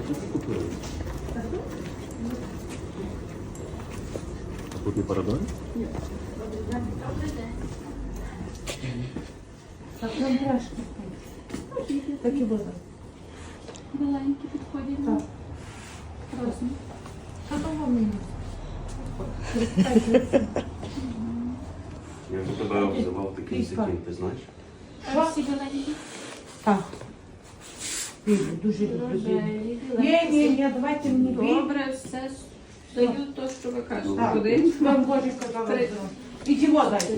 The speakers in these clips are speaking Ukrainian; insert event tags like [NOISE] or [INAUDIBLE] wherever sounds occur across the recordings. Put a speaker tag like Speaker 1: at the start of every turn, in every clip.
Speaker 1: пакети купили? А тут не парадон?
Speaker 2: Так, не бреш. Так і буде.
Speaker 3: Маленькі підходять.
Speaker 2: Так.
Speaker 3: Розмір.
Speaker 2: Що там вам мені?
Speaker 1: Я за тебе обзивав такий сякий, ти знаєш?
Speaker 2: Що?
Speaker 3: Всі маленькі.
Speaker 2: Так. Білі, дуже люблю білі. Ні, ні, ні, давайте мені білі.
Speaker 3: Добре, все. Даю то, що ви кажете.
Speaker 2: Так,
Speaker 3: Куди?
Speaker 2: вам Боже казала.
Speaker 3: Три.
Speaker 2: І тіво дайте.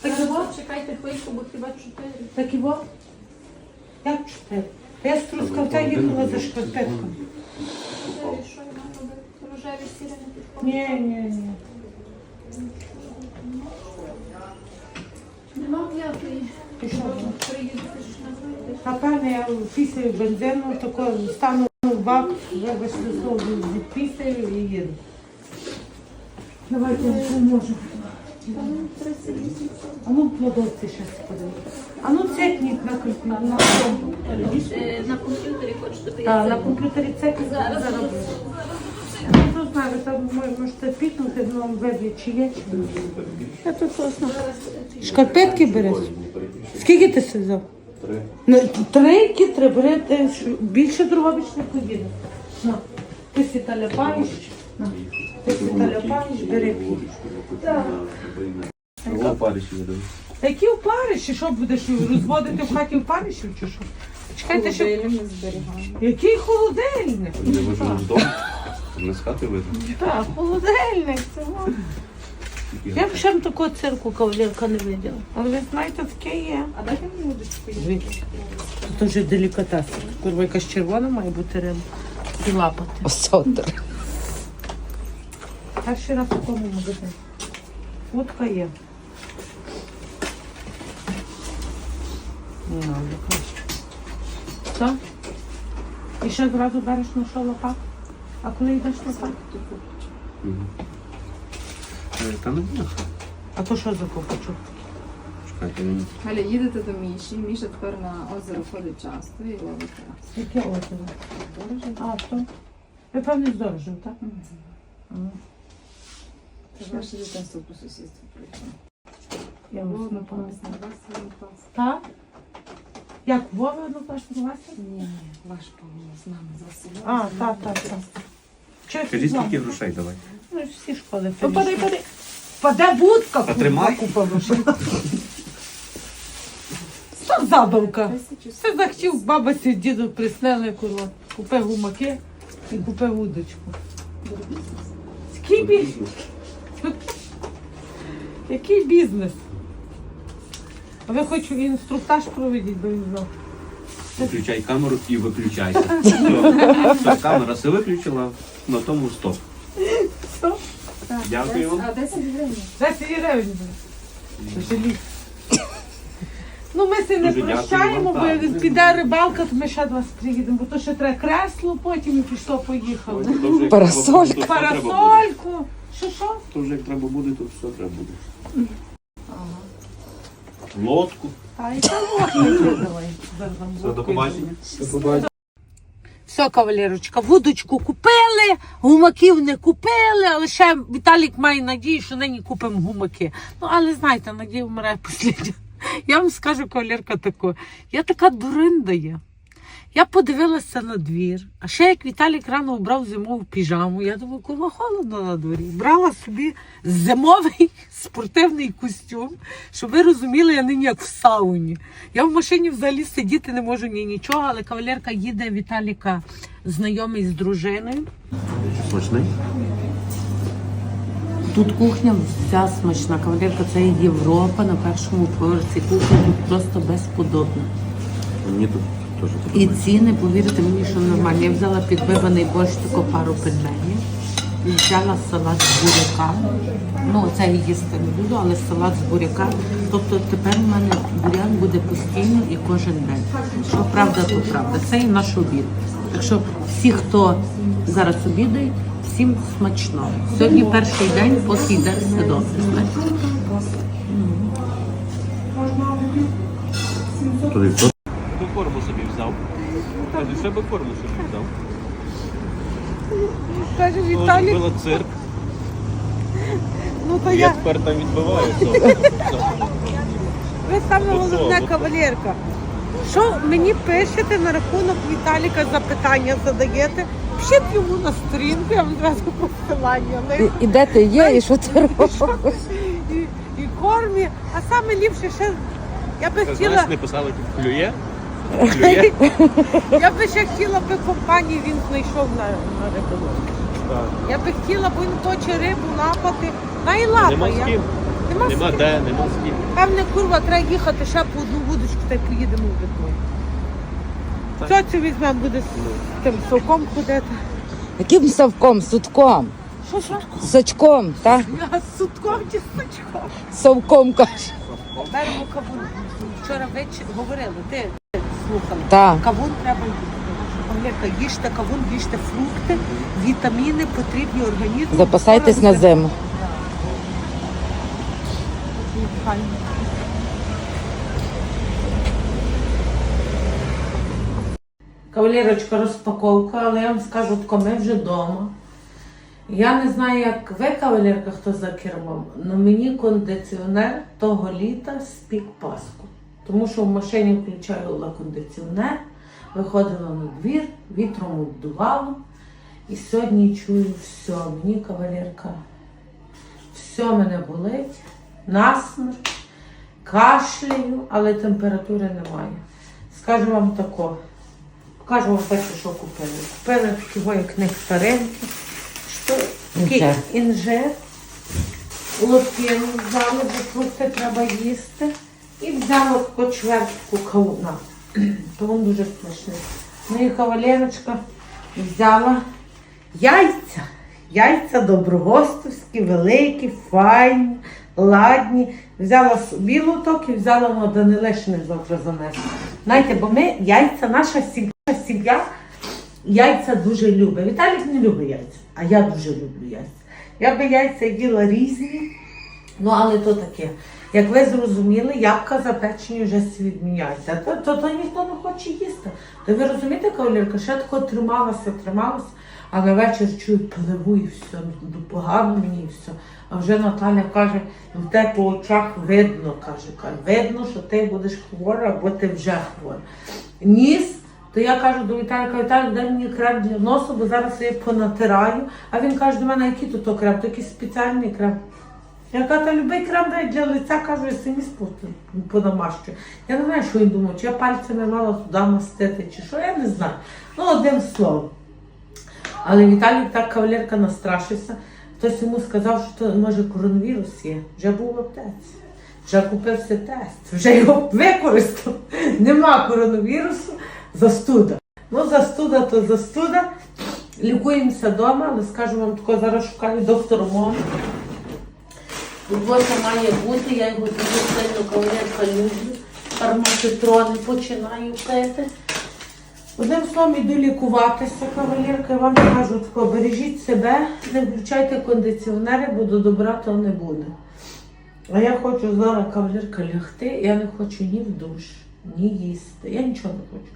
Speaker 2: Так і во?
Speaker 3: Чекайте хвильку, бо хіба чотири.
Speaker 2: Так і во? Як чотири? Я з Трускавця їхала за шкарпетками.
Speaker 3: Чотири, що я маю робити? Рожеві сіре не підходять.
Speaker 2: Ні, ні, ні.
Speaker 3: Нема п'ятої.
Speaker 2: Напевне, я після бензину тако стану в бак, вибачте слово, відпісаю і їду. Давайте я поможу. А ну плодовці ще подивитися. А ну цепніть на культ- на, на,
Speaker 3: Е, На комп'ютері хочете, то
Speaker 2: а,
Speaker 3: я
Speaker 2: на комп'ютері цепніть.
Speaker 3: Зараз.
Speaker 2: зароблю. Ну, знаю, там можете пікнути, ну, вибі, чи є, чи ні. Я тут власне. Шкарпетки береш? Скільки ти си взяв?
Speaker 1: Три.
Speaker 2: Ну, Три, які три, бери, ти ж більше другобіч не поїде. На, ти сіталя паніш, на, ти сіталя паніш, бери.
Speaker 1: О, паріші видали.
Speaker 2: Які в париші, що будеш розводити в хаті в паришів чи що? Чекайте, що... Який холодильник?
Speaker 1: Вижили з дому, не з хати видно.
Speaker 2: Так, холодильник, це. Я б ще б такого цирку кавалерка не виділа. Але ви знаєте, таке є.
Speaker 3: А дайте мені удочку.
Speaker 2: Дивіться. Тут вже делікатес. Курва якась червона має бути риба. І лапати.
Speaker 4: Осотр.
Speaker 2: Перший раз в такому магазині. Утка є. Ну, яка. Так? І ще зразу береш на що лопат? А коли йдеш на лопат?
Speaker 1: Мгм. Е, Та не буде.
Speaker 2: А то що за копачок?
Speaker 1: Чекайте, він
Speaker 5: Галя, їдете до Міші. Міша тепер на озеро ходить часто і ловить рибу.
Speaker 2: Яке озеро? А, то? Ви певне здорожем, так? Ага.
Speaker 5: Це ж дитинство по сусідству прийшло.
Speaker 2: Я вас не
Speaker 5: Одну
Speaker 2: пам'ятаю.
Speaker 5: клас, на вас клас.
Speaker 2: Так? Як Вова однокласник Вася?
Speaker 5: Ні, ваш Павло з нами.
Speaker 2: А, так, так, так. Чого
Speaker 1: Кажіть,
Speaker 2: ти
Speaker 1: скільки грошей давай.
Speaker 2: Ну, всі школи. Попадай, падай. Паде будка.
Speaker 1: Та тримай.
Speaker 2: Купа грошей. Що забавка? Все захотів бабусі, діду приснили, курва. Купив гумаки і купив удочку. Який бізнес? Який бізнес? А ви хоч інструктаж проведіть, бо він знав.
Speaker 1: Виключай камеру і виключайся. [LAUGHS] Все, камера все виключила, на тому стоп.
Speaker 2: Що?
Speaker 1: Дякую.
Speaker 5: А 10 гривень.
Speaker 2: 10 гривень. Жаліть. Ну, ми се не
Speaker 1: Дуже дякую
Speaker 2: прощаємо,
Speaker 1: вам,
Speaker 2: бо
Speaker 1: так.
Speaker 2: піде рибалка, то ми ще до вас приїдемо, бо то ще треба кресло, потім і пішло, поїхало.
Speaker 4: Парасолька.
Speaker 2: Парасольку. Що що?
Speaker 1: То вже як треба буде, то все треба буде. Лодку.
Speaker 2: А і там.
Speaker 1: Все, до побачення.
Speaker 2: Все, кавалерочка, вудочку купили, гумаків не купили, але ще Віталік має надію, що нині купимо гумаки. Ну, але знаєте, надія вмирає [LAUGHS] послідня. Я вам скажу, кавалерка таку, я така дуринда є. Я подивилася на двір, а ще як Віталік рано вбрав зимову піжаму, я думаю, курва холодно на дворі. Брала собі зимовий [LAUGHS] спортивний костюм, щоб ви розуміли, я нині як в сауні. Я в машині взагалі сидіти не можу ні нічого, але кавалерка їде Віталіка знайомий з дружиною.
Speaker 1: Смачний?
Speaker 2: Тут кухня вся смачна. Кавалерка це Європа на першому поверсі. Кухня тут просто безподобна.
Speaker 1: Мені тут
Speaker 2: І ціни, повірте мені, що нормальні. Я взяла підбиваний борщ таку пару пельменів. І Взяла салат з буряка. Ну, це я їсти не буду, але салат з буряка. Тобто тепер у мене буряк буде постійно і кожен день. Що правда, то правда. Це і наш обід. Так що всі, хто зараз обідають, всім смачно. Сьогодні перший день, поки йде все добре.
Speaker 1: Туди взяв. Кажу, ще би форму собі взяв.
Speaker 2: Каже Віталік,
Speaker 1: Було цирк.
Speaker 2: ну то
Speaker 1: Я
Speaker 2: я.
Speaker 1: тепер там відбиваю.
Speaker 2: Ви саме
Speaker 1: ну,
Speaker 2: кавалерка. Що мені пишете на рахунок Віталіка запитання задаєте? Пишіть йому на сторінку, я вам одразу посилання
Speaker 4: І,
Speaker 2: лишу.
Speaker 4: і де ти є, і що ти [LAUGHS] робиш?
Speaker 2: І, і кормі. А саме ліпше ще я би хотіла,
Speaker 1: знаєш, не писали, клює?
Speaker 2: Я би ще хотіла би компанії, він знайшов на, на.
Speaker 1: Так.
Speaker 2: Я би хотіла, бо він хоче рибу лапати. І
Speaker 1: Нема
Speaker 2: лапає.
Speaker 1: з ким.
Speaker 2: Нема з
Speaker 1: Нема
Speaker 2: ким.
Speaker 1: де, нема з ким.
Speaker 2: Певне, курва, треба їхати ще по одну вудочку та й поїдемо в Дніпро. Цьоцю візьмемо, буде з тим совком ходити.
Speaker 4: Яким совком? Сутком.
Speaker 2: Що, що?
Speaker 4: Сачком, так?
Speaker 2: Я з сутком чи з сачком?
Speaker 4: Совком каже.
Speaker 2: Беремо кавун. Вчора ввечері говорили, ти слухала.
Speaker 4: Так.
Speaker 2: Кавун треба їсти. Олега, їжте кавун, їжте фрукти, вітаміни потрібні організму.
Speaker 4: Запасайтесь на зиму.
Speaker 2: Файно. Кавалерочка, розпаковка, але я вам скажу, тако, ми вже вдома. Я не знаю, як ви, кавалерка, хто за кермом, але мені кондиціонер того літа спік паску. Тому що в машині включаю кондиціонер, виходила на двір, вітром обдувало. І сьогодні чую все, мені кавалерка, все мене болить, насмерть, кашляю, але температури немає. Скажу вам тако, покажу вам перше, що купили. Купили такого, як нектаринки, що такий
Speaker 4: Інжир.
Speaker 2: інжир, лопину взяли, бо фрукти треба їсти. І взяла таку чвертку кавуна. [CLEARS THROAT] То він дуже смачний. Ну і кавалерочка взяла яйця. Яйця доброгостовські, великі, файні, ладні. Взяла собі лоток і взяла на Данилишини завтра занести. Знаєте, бо ми яйця, наша сім'я, сім'я яйця дуже любить. Віталік не любить яйця, а я дуже люблю яйця. Я би яйця їла різні, ну але то таке. Як ви зрозуміли, ябка запечені вже свій відміняється. То, то, то ніхто не хоче їсти. То ви розумієте, кавалерка, ще тако трималася, трималася, а на вечір чую пливу і все, ну, погано мені і все. А вже Наталя каже, в тебе по очах видно, каже, видно, що ти будеш хвора, або ти вже хвора. Ніс, то я кажу до Віталіка, Віталій, дай мені крем для носу, бо зараз я понатираю. А він каже до мене, який то крем, то якийсь спеціальний крем. Я кажу, любий крем для лиця, кажу, я самі понамащую. Я не знаю, що він думав, чи я пальцями мала туди мастити, чи що, я не знаю. Ну, одним словом. Але Віталій так кавалерка настрашився. Хтось йому сказав, що то, може коронавірус є. Вже був в аптеці. Вже купився тест, вже його використав. Нема коронавірусу, застуда. Ну, застуда то застуда. Лікуємося вдома, але скажу вам тако, зараз шукаю доктора мого. Робота має бути, я його дуже сильно кавалерка люблю. Фармацитрони починаю пити. Одним словом, іду лікуватися, кавалерка, я вам кажу тако, бережіть себе, не включайте кондиціонери, бо до добра то не буде. А я хочу зараз кавалерка лягти, я не хочу ні в душ, ні їсти. Я нічого не хочу.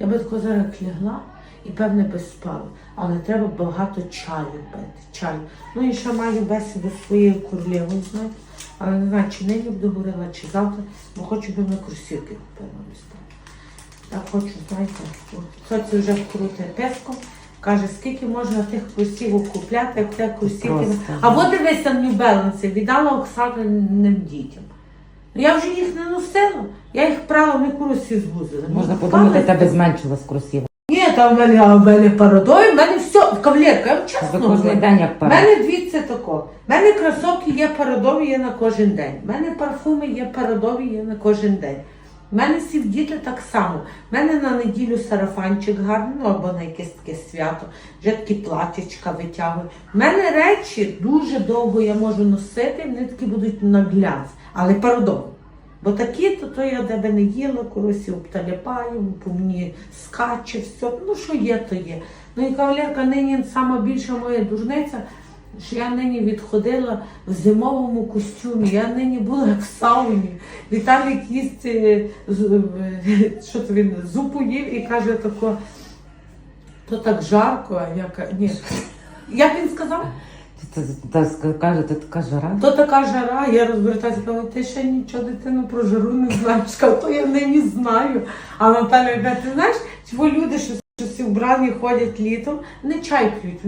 Speaker 2: Я би тако зараз лягла і певне би спала. Але треба багато чаю пити. Чаю. Ну і ще маю бесіду з своєю королевою, знаєте. Але не знаю, чи нині буду говорила, чи завтра, бо хочу би ми кросівки купила ось так. Хочу, знаєте, хтось вже вкрути песком. Каже, скільки можна тих кросівок купляти, як те кросівки.
Speaker 4: Просто.
Speaker 2: А от дивися New Balance, віддала Оксаниним дітям. Я вже їх не носила. Я їх прала, вони курсі звузили.
Speaker 4: Можна подумати, тебе зменшилась кросіва.
Speaker 2: Ні, там в мене, а в мене парадой, в мене все, кавалерка, я вам чесно
Speaker 4: За кожний
Speaker 2: говорю.
Speaker 4: день як
Speaker 2: У
Speaker 4: пара.
Speaker 2: мене дивіться тако. У мене кросовки є парадові є на кожен день. У мене парфуми є парадові є на кожен день. У мене всі діти так само. У мене на неділю сарафанчик гарний, ну або на якесь таке свято, вже такі платячка витягую. У мене речі дуже довго я можу носити, вони такі будуть на глянц, але парадові. Бо такі, то, то я тебе не їла, коросі обталяпаю, по мені скаче, все. Ну, що є, то є. Ну і кавалерка нині сама більша моя дурниця, що я нині відходила в зимовому костюмі. Я нині була як в сауні. Віталік їсть, е, е, що то він, зупу їв і каже тако, то так жарко, а я ні. Як він сказав?
Speaker 4: Ти, ти каже, ти така жара.
Speaker 2: То така жара, я розвертаюся, кажу, ти ще нічого дитину про жару не знаєш. Кажу, то я не знаю. А Наталя каже, ти знаєш, чого люди, що, всі вбрані ходять літом, не чай п'ють,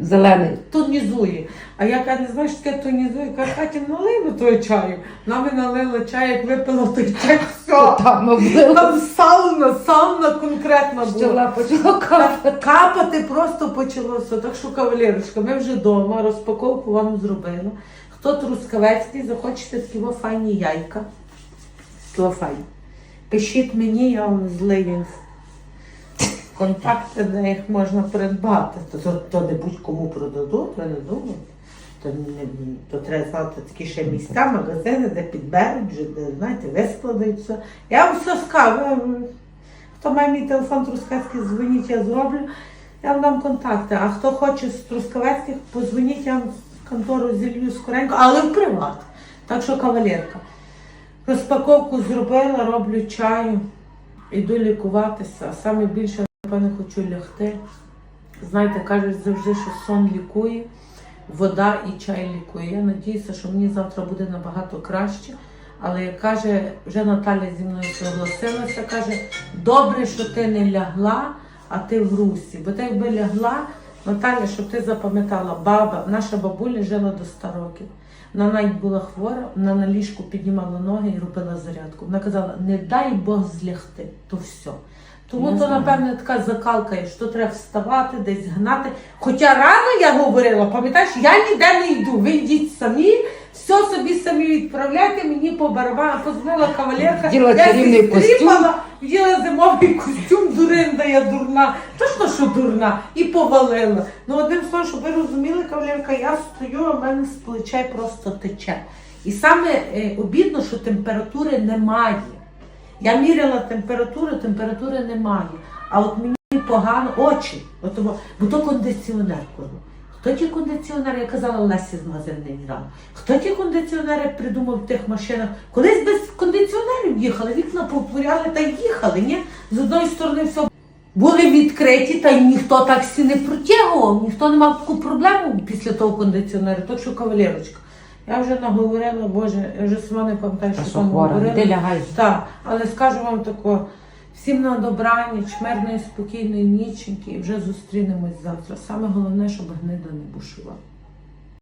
Speaker 4: Зелений.
Speaker 2: тонізує. А я кажу, не знаєш, що таке тонізує? Кажу, Катя, налий би того чаю. Нам і налила чай, як випила той чай, все.
Speaker 4: Там облила.
Speaker 2: Там сауна, сауна конкретна була.
Speaker 4: Почала капати.
Speaker 2: Капати просто почалося. Так що, кавалерочка, ми вже вдома, розпаковку вам зробила. Хто трускавецький, захочете такі файні яйка. Файні. Пишіть мені, я вам злию контакти, де їх можна придбати. То, то, то не будь-кому продадуть, ви не думайте. То, то треба знати такі ще місця, магазини, де підберуть, вже, де, знаєте, вискладають. Я вам все скажу. Хто має мій телефон Трускавецький, дзвоніть, я зроблю. Я вам дам контакти. А хто хоче з Трускавецьких, позвоніть, я вам контору зілью скоренько, але в приват. Так що кавалерка. Розпаковку зробила, роблю чаю, іду лікуватися, а саме напевно, хочу лягти. Знаєте, кажуть завжди, що сон лікує, вода і чай лікує. Я надіюся, що мені завтра буде набагато краще. Але як каже, вже Наталя зі мною согласилася, каже, добре, що ти не лягла, а ти в русі. Бо ти якби лягла, Наталя, щоб ти запам'ятала, баба, наша бабуля жила до 100 років. Вона навіть була хвора, вона на ліжку піднімала ноги і робила зарядку. Вона казала, не дай Бог злягти, то все. Тому
Speaker 4: Я
Speaker 2: то,
Speaker 4: знаю.
Speaker 2: напевне, така закалка, є, що треба вставати, десь гнати. Хоча рано я говорила, пам'ятаєш, я ніде не йду, ви йдіть самі, все собі самі відправляйте, мені по барабану, позвонила кавалерка.
Speaker 4: Вділа
Speaker 2: я
Speaker 4: чарівний
Speaker 2: зі
Speaker 4: костюм.
Speaker 2: стріпала, Вділа зимовий костюм, дуринда я дурна. Точно, що дурна, і повалила. Ну, одним словом, щоб ви розуміли, кавалерка, я стою, а в мене з плечей просто тече. І саме е, обідно, що температури немає. Я міряла температуру, температури немає. А от мені погано очі, от, бо то кондиціонер кажу. Хто ті кондиціонери, я казала Лесі з магазину рано. Хто ті кондиціонери придумав в тих машинах? Колись без кондиціонерів їхали, вікна повторяли та їхали. Ні? З одної сторони все були відкриті, та ніхто так сі не протягував, ніхто не мав таку проблему після того кондиціонеру. Так що кавалерочка. Я вже наговорила, Боже, я вже сама не пам'ятаю, що там говорила.
Speaker 4: лягай.
Speaker 2: Так, але скажу вам тако, всім на добраніч, мирної, спокійної ніченьки і вже зустрінемось завтра. Саме головне, щоб гнида не бушувала.